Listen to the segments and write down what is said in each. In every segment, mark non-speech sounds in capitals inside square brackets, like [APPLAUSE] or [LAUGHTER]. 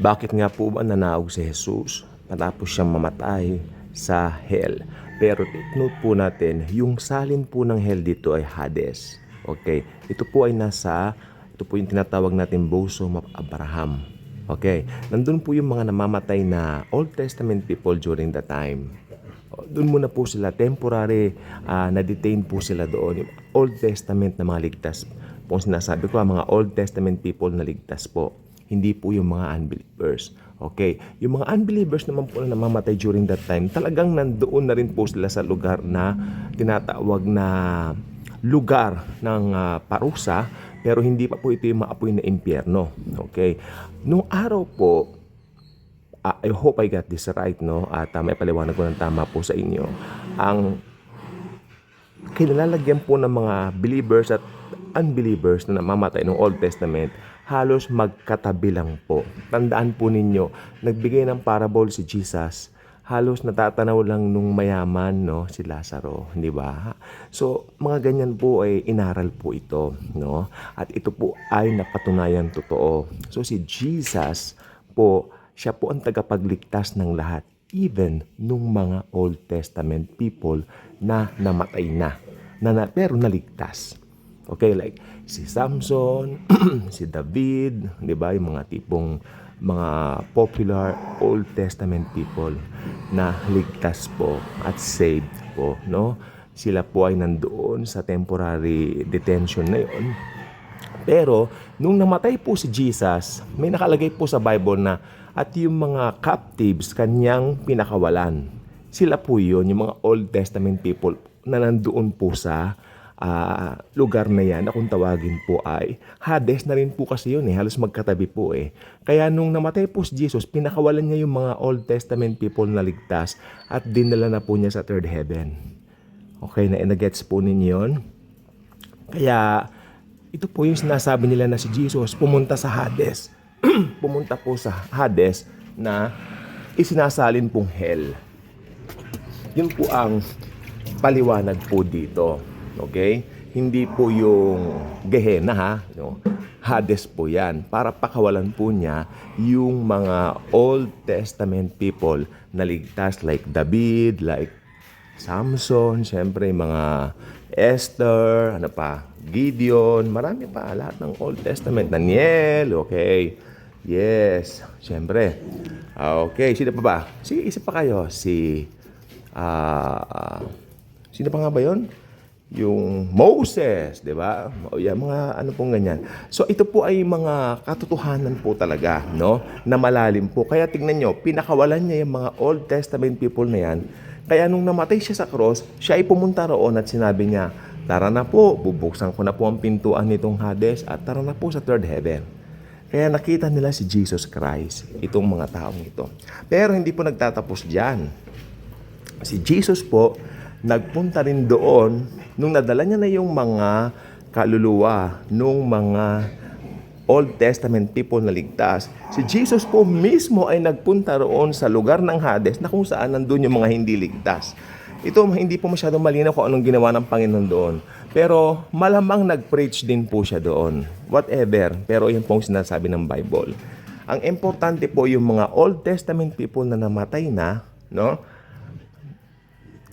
Bakit nga po ba nanaog si Jesus matapos siyang mamatay sa hell? Pero take note po natin, yung salin po ng hell dito ay Hades. Okay? Ito po ay nasa, ito po yung tinatawag natin bosom of Abraham. Okay? Nandun po yung mga namamatay na Old Testament people during the time. Doon muna po sila, temporary, ah, na-detain po sila doon. Yung Old Testament na mga ligtas. Kung sinasabi ko, ang mga Old Testament people na ligtas po. Hindi po yung mga unbelievers. Okay. Yung mga unbelievers naman po na namamatay during that time, talagang nandoon na rin po sila sa lugar na tinatawag na lugar ng ah, parusa, pero hindi pa po ito yung maapoy na impyerno. Okay. Nung araw po, Ah, I hope I got this right, no? At uh, may paliwanag ko ng tama po sa inyo. Ang kinalalagyan po ng mga believers at unbelievers na namamatay ng Old Testament, halos magkatabi lang po. Tandaan po ninyo, nagbigay ng parable si Jesus, halos natatanaw lang nung mayaman, no, si Lazaro, di ba? So, mga ganyan po ay inaral po ito, no? At ito po ay napatunayan totoo. So, si Jesus po, siya po ang tagapagligtas ng lahat, even nung mga Old Testament people na namatay na, na, na pero naligtas. Okay, like si Samson, [CLEARS THROAT] si David, 'di ba, yung mga tipong mga popular Old Testament people na ligtas po at saved po, no? Sila po ay nandoon sa temporary detention na yun. Pero, nung namatay po si Jesus, may nakalagay po sa Bible na at yung mga captives kanyang pinakawalan. Sila po yun, yung mga Old Testament people na nandoon po sa ah, lugar na yan na kung tawagin po ay Hades na rin po kasi yun eh, halos magkatabi po eh. Kaya nung namatay po si Jesus, pinakawalan niya yung mga Old Testament people na ligtas at dinala na po niya sa third heaven. Okay, na nagets po ninyo yun? Kaya ito po yung sinasabi nila na si Jesus pumunta sa Hades. [CLEARS THROAT] pumunta po sa Hades na isinasalin pong hell. Yun po ang paliwanag po dito. Okay? Hindi po yung Gehenna ha. No? Hades po yan. Para pakawalan po niya yung mga Old Testament people na ligtas like David, like Samson, syempre mga Esther, ano pa, Gideon, marami pa, lahat ng Old Testament, Daniel, okay. Yes, syempre. Ah, okay, sino pa ba? Sige, isa pa kayo. Si, ah, sino pa nga ba yon? Yung Moses, di ba? O yan, mga ano pong ganyan. So ito po ay mga katotohanan po talaga, no? Na malalim po. Kaya tingnan nyo, pinakawalan niya yung mga Old Testament people na yan. Kaya nung namatay siya sa cross, siya ay pumunta roon at sinabi niya, Tara na po, bubuksan ko na po ang pintuan nitong Hades at tara na po sa third heaven. Kaya nakita nila si Jesus Christ, itong mga taong ito. Pero hindi po nagtatapos dyan. Si Jesus po, nagpunta rin doon nung nadala niya na yung mga kaluluwa nung mga Old Testament people na ligtas. Si Jesus po mismo ay nagpunta roon sa lugar ng Hades na kung saan nandun yung mga hindi ligtas. Ito hindi po masyadong malinaw kung anong ginawa ng Panginoon doon. Pero malamang nag-preach din po siya doon. Whatever. Pero yun pong sinasabi ng Bible. Ang importante po yung mga Old Testament people na namatay na, no?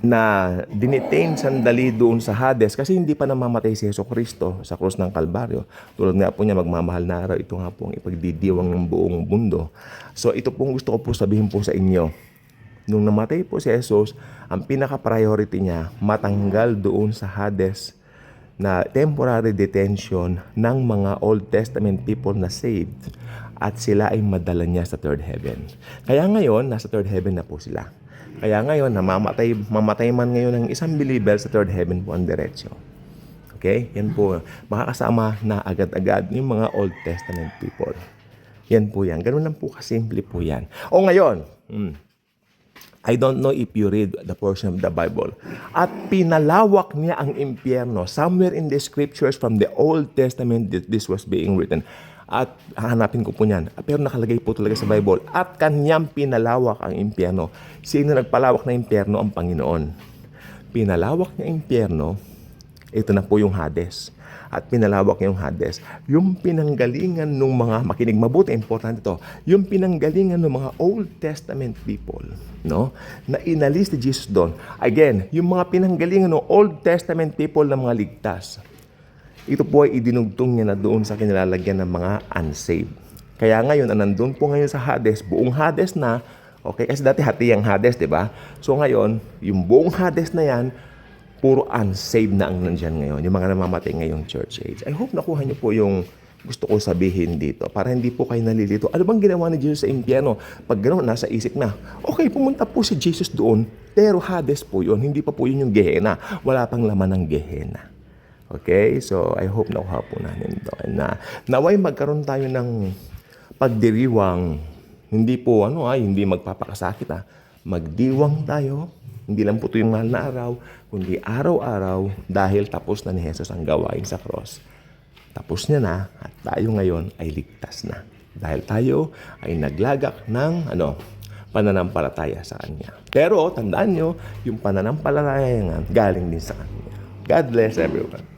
Na dinitain sandali doon sa Hades kasi hindi pa namamatay si Yeso Kristo sa krus ng Kalbaryo. Tulad nga po niya magmamahal na araw, ito nga po ang ipagdidiwang ng buong mundo. So ito pong gusto ko po sabihin po sa inyo. Nung namatay po si Jesus, ang pinaka-priority niya, matanggal doon sa Hades na temporary detention ng mga Old Testament people na saved at sila ay madala niya sa third heaven. Kaya ngayon, nasa third heaven na po sila. Kaya ngayon, namamatay, mamatay man ngayon ng isang believer sa third heaven po ang diretsyo. Okay? Yan po. Makakasama na agad-agad yung mga Old Testament people. Yan po yan. Ganun lang po kasimple po yan. O ngayon, hmm, I don't know if you read the portion of the Bible. At pinalawak niya ang impyerno. Somewhere in the scriptures from the Old Testament this was being written. At hahanapin ko po niyan. Pero nakalagay po talaga sa Bible. At kanyang pinalawak ang impyerno. Sino nagpalawak na impyerno? Ang Panginoon. Pinalawak niya impyerno. Ito na po yung Hades. at pinalawak niya yung Hades. Yung pinanggalingan ng mga, makinig mabuti, importante to, yung pinanggalingan ng mga Old Testament people, no? Na inalis ni Jesus doon. Again, yung mga pinanggalingan ng Old Testament people na mga ligtas, ito po ay idinugtong niya na doon sa kinilalagyan ng mga unsaved. Kaya ngayon, ang nandun po ngayon sa Hades, buong Hades na, okay, kasi dati hati ang Hades, di ba? So ngayon, yung buong Hades na yan, puro unsaved na ang nandyan ngayon, yung mga namamatay ngayong church age. I hope nakuha niyo po yung gusto ko sabihin dito para hindi po kayo nalilito. Ano bang ginawa ni Jesus sa impyerno? Pag gano'n, nasa isip na, okay, pumunta po si Jesus doon, pero Hades po yun, hindi pa po yun yung Gehenna. Wala pang laman ng Gehenna. Okay? So, I hope nakuha po natin ito. And na, naway magkaroon tayo ng pagdiriwang. Hindi po, ano ay, hindi magpapakasakit ha. Magdiwang tayo. Hindi lang po ito yung mahal na araw, kundi araw-araw dahil tapos na ni Jesus ang gawain sa cross. Tapos niya na at tayo ngayon ay ligtas na. Dahil tayo ay naglagak ng ano, pananampalataya sa Kanya. Pero tandaan nyo, yung pananampalataya nga galing din sa Kanya. God bless everyone.